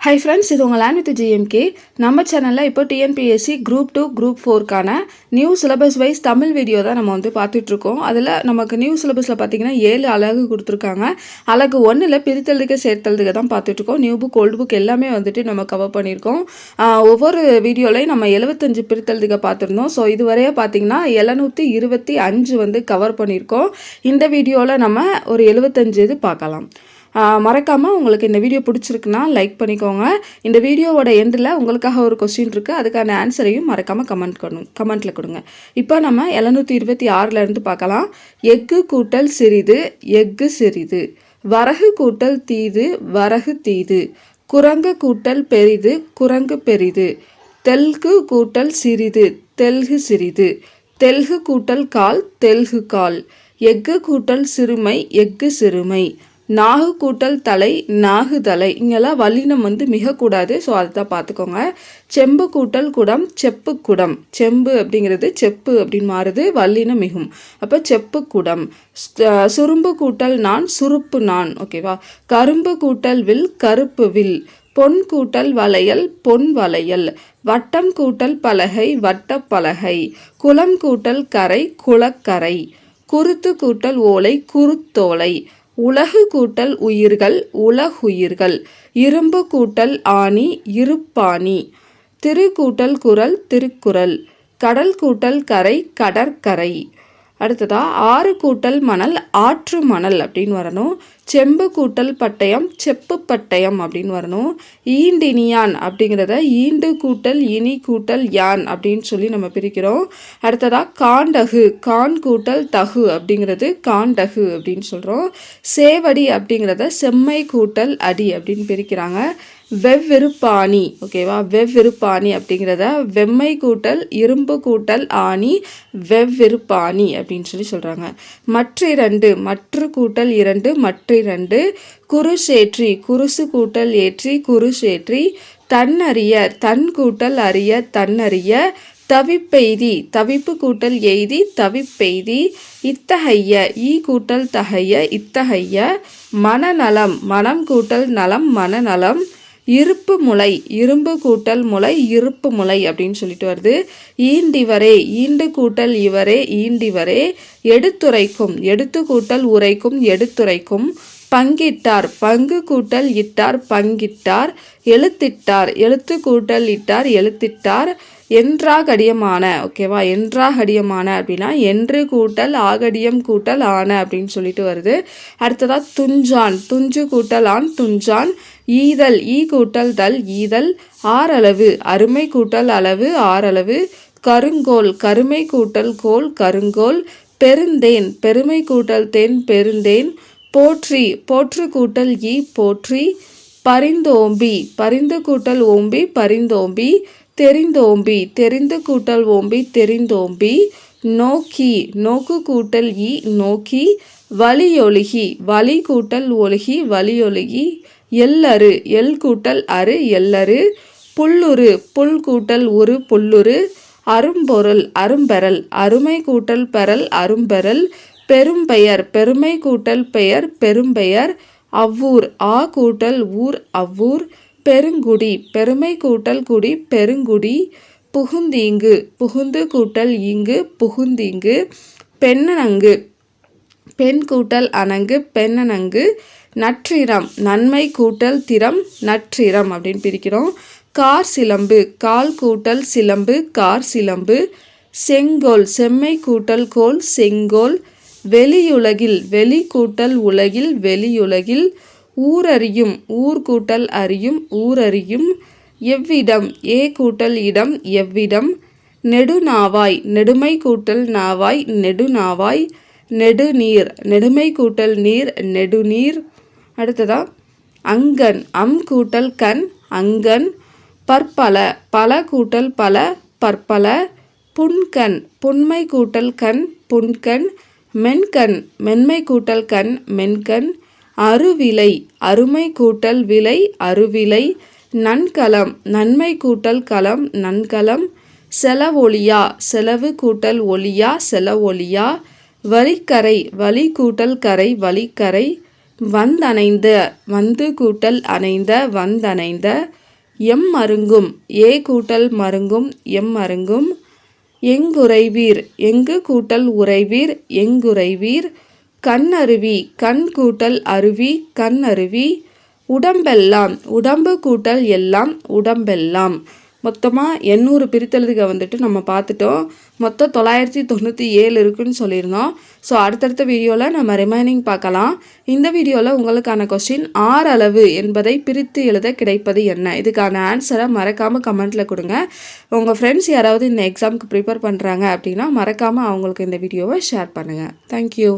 Hi friends இது உங்கள் land with GMK நம்ம சேனலில் இப்போ TNPSC group two group ஃபோர்க்கான new syllabus wise Tamil video தான் நம்ம வந்து பார்த்துட்ருக்கோம் அதில் நமக்கு நியூ சிலபஸில் பார்த்தீங்கன்னா ஏழு அழகு கொடுத்துருக்காங்க. அழகு ஒன்றில் பிரித்தலுக்கு சேர்த்தலுக்கு தான் பார்த்துட்ருக்கோம் நியூ புக் ஓல்டு புக் எல்லாமே வந்துட்டு நம்ம கவர் பண்ணியிருக்கோம். ஒவ்வொரு வீடியோலையும் நம்ம எழுபத்தஞ்சு பிரித்தலுக்கு பார்த்துருந்தோம். ஸோ இதுவரையே பார்த்தீங்கன்னா எழுநூற்றி இருபத்தி அஞ்சு வந்து கவர் பண்ணியிருக்கோம். இந்த வீடியோவில் நம்ம ஒரு எழுபத்தஞ்சு இது பார்க்கலாம். மறக்காமல் உங்களுக்கு இந்த வீடியோ பிடிச்சிருக்குன்னா லைக் பண்ணிக்கோங்க. இந்த வீடியோவோட எண்டில் உங்களுக்காக ஒரு கொஸ்டின் இருக்குது அதுக்கான ஆன்சரையும் மறக்காமல் கமெண்ட் கொடுங்க கமெண்ட்டில் கொடுங்க. இப்போ நம்ம எழுநூற்றி இருபத்தி ஆறிலேருந்து பார்க்கலாம். எஃகு கூட்டல் சிறிது எஃகு சிறிது. வரகு கூட்டல் தீது வரகு தீது. குரங்கு கூட்டல் பெரிது குரங்கு பெரிது. தெல்கு கூட்டல் சிறிது தெல்கு சிறிது. தெல்கு கூட்டல் கால் தெல்கு கால். எஃகு கூட்டல் சிறுமை எஃகு சிறுமை. நாகு கூட்டல் தலை நாகு தலை இங்கெல்லாம் வல்லினம் வந்து மிகக்கூடாது ஸோ அதை தான் பார்த்துக்கோங்க. செம்பு கூட்டல் குடம் செப்பு குடம். செம்பு அப்படிங்கிறது செப்பு அப்படின்னு மாறுது வல்லினம் மிகும். அப்போ செப்பு குடம். சுரும்பு கூட்டல் நான் சுருப்பு நான். ஓகேவா கரும்பு கூட்டல் வில் கருப்பு வில். பொன் கூட்டல் வளையல் பொன் வளையல். வட்டம் கூட்டல் பலகை வட்ட பலகை. குளம் கூட்டல் கரை குளக்கரை. குருத்து கூட்டல் ஓலை குருத்தோலை. உலகு கூட்டல் உயிர்கள் உலகுயிர்கள். இரும்பு கூட்டல் ஆணி இருப்பாணி. திரு கூட்டல் குரல் திருக்குறள். கடல் கூட்டல் கரை கடற்கரை. அடுத்ததா ஆறு கூட்டல் மணல் ஆற்று மணல் அப்படின்னு வரணும். செம்பு கூட்டல் பட்டயம் செப்பு பட்டயம் அப்படின்னு வரணும். ஈண்டினியான் அப்படிங்கிறத ஈண்டு கூட்டல் இனி கூட்டல் யான் அப்படின்னு சொல்லி நம்ம பிரிக்கிறோம். அடுத்ததா காண்டகு கான் கூட்டல் தகு அப்படிங்கிறது காண்டகு அப்படின்னு சொல்கிறோம் சேவடி அப்படிங்கிறத செம்மை கூட்டல் அடி அப்படின்னு பிரிக்கிறாங்க. வெவ்விருப்பாணி ஓகேவா வெவ்விருப்பாணி அப்படிங்கிறத வெம்மை கூட்டல் இரும்பு கூட்டல் ஆணி வெவ்விருப்பாணி அப்படின்னு சொல்லி சொல்கிறாங்க மற்ற இரண்டு மற்ற கூட்டல் இரண்டு மற்ற இரண்டு குருசேற்றி குருசு கூட்டல் ஏற்றி குருசேற்றி தன்னறிய தன் கூட்டல் அறிய தன்னறிய தவிப்பெய்தி தவிப்பு கூட்டல் எய்தி தவிப்பெய்தி இத்தகைய ஈ கூட்டல் தகைய இத்தகைய மனநலம் மனம் கூட்டல் நலம் மனநலம் இருப்பு முளை இரும்பு கூட்டல் முளை இருப்பு முளை அப்படின்னு சொல்லிட்டு வருது. ஈண்டிவரே ஈண்டு கூட்டல் இவரே ஈண்டிவரே எடுத்துரைக்கும் எடுத்து கூட்டல் உரைக்கும் எடுத்துரைக்கும். பங்கிட்டார். பங்கு கூட்டல் இட்டார் பங்கிட்டார் எழுத்திட்டார். எழுத்து கூட்டல் இட்டார் எழுத்திட்டார். என்றாகடியமான ஓகேவா என்றாகடியமான அப்படின்னா என்று கூட்டல் ஆகடியம் கூட்டல் ஆன அப்படின்னு சொல்லிட்டு வருது. அடுத்ததாக துஞ்சான். துஞ்சு கூட்டல் ஆண் துஞ்சான். ஈதல் ஈ கூட்டல் தல் ஈதல். ஆறளவு அருமை கூட்டல் அளவு ஆறளவு. கருங்கோல் கருமை கூட்டல் கோல் கருங்கோல். பெருந்தேன் பெருமை கூட்டல் தேன் பெருந்தேன். போற்றி போற்று கூட்டல் ஈ போற்றி. பரிந்தோம்பி பரிந்து கூட்டல் ஓம்பி பரிந்தோம்பி. தெரிந்தோம்பி தெரிந்து கூட்டல் ஓம்பி தெரிந்தோம்பி. நோக்கி நோக்கு கூட்டல் ஈ நோக்கி. வலியொழுகி வலி கூட்டல் ஒழுகி வலியொழுகி எல்லரு எல் கூட்டல் அரு எல்லரு புல்லுரு புல் கூட்டல் உரு புல்லுரு அரும்பொருள் அரும்பெறல் அருமை கூட்டல் பெறல் அரும்பெறல். பெரும்பெயர் பெருமை கூட்டல் பெயர் பெரும்பெயர் அவ்வூர் ஆ கூட்டல் ஊர் அவ்வூர் பெருங்குடி பெருமை கூட்டல் குடி பெருங்குடி புகுந்தீங்கு புகுந்து கூட்டல் இங்கு புகுந்தீங்கு பெண்ணனங்கு பெண் கூட்டல் அணங்கு பெண்ணனங்கு நற்றிரம் நன்மை கூட்டல் திறம் நற்றிரம் அப்படின்னு பிரிக்கிறோம். கார் சிலம்பு கால் கூட்டல் சிலம்பு கார் சிலம்பு செங்கோல் செம்மை கூட்டல் கோல் செங்கோல் வெளியுலகில் வெளி கூட்டல் உலகில் வெளியுலகில் ஊரறியும் ஊர் கூட்டல் அறியும் ஊரறியும் எவ்விடம்? ஏ கூட்டல் இடம் எவ்விடம்? நெடுநாவாய் நெடுமை கூட்டல் நாவாய் நெடுநாவாய் நெடுநீர் நெடுமை கூட்டல் நீர் நெடுநீர். அடுத்ததா அங்கன் அம் கூட்டல் கண் அங்கன் பற்பல பல கூட்டல் பல பற்பல புன்கண் புன்மை கூட்டல் கண் புன்கண் மென்கண் மென்மை கூட்டல் கண் மென்கண் அருவிலை அருமை கூட்டல் விலை அருவிலை நன்கலம் நன்மை கூட்டல் களம் நன்கலம் செலவொளியா செலவு கூட்டல் ஒளியா செலவொளியா வழிக்கரை வலி கூட்டல் கரை வழிக்கரை வந்தணைந்த வந்து கூட்டல் அணைந்த வந்தணைந்த எம் மருங்கும் ஏ கூட்டல் மருங்கும் எம் மருங்கும் எங்குறைவீர்? எங்கு கூட்டல் உறைவீர்? எங்குறைவீர்? கண் அருவி கண் கூட்டல் அருவி கண் அருவி உடம்பெல்லாம் உடம்பு கூட்டல் எல்லாம் உடம்பெல்லாம். மொத்தமாக எண்ணூறு பிரித்தெழுதுக வந்துட்டு நம்ம பார்த்துட்டோம். மொத்தம் தொள்ளாயிரத்தி தொண்ணூற்றி ஏழு இருக்குன்னு சொல்லியிருந்தோம். ஸோ அடுத்தடுத்த வீடியோவில் நம்ம ரிமைனிங் பார்க்கலாம். இந்த வீடியோவில் உங்களுக்கான கொஸ்டின் ஆறு அளவு என்பதை பிரித்து எழுத கிடைப்பது என்ன? இதுக்கான ஆன்சரை மறக்காமல் கமெண்ட்டில் கொடுங்க. உங்கள் ஃப்ரெண்ட்ஸ் யாராவது இந்த எக்ஸாமுக்கு ப்ரிப்பேர் பண்ணுறாங்க அப்படின்னா மறக்காமல் அவங்களுக்கு இந்த வீடியோவை ஷேர் பண்ணுங்கள் தேங்க்யூ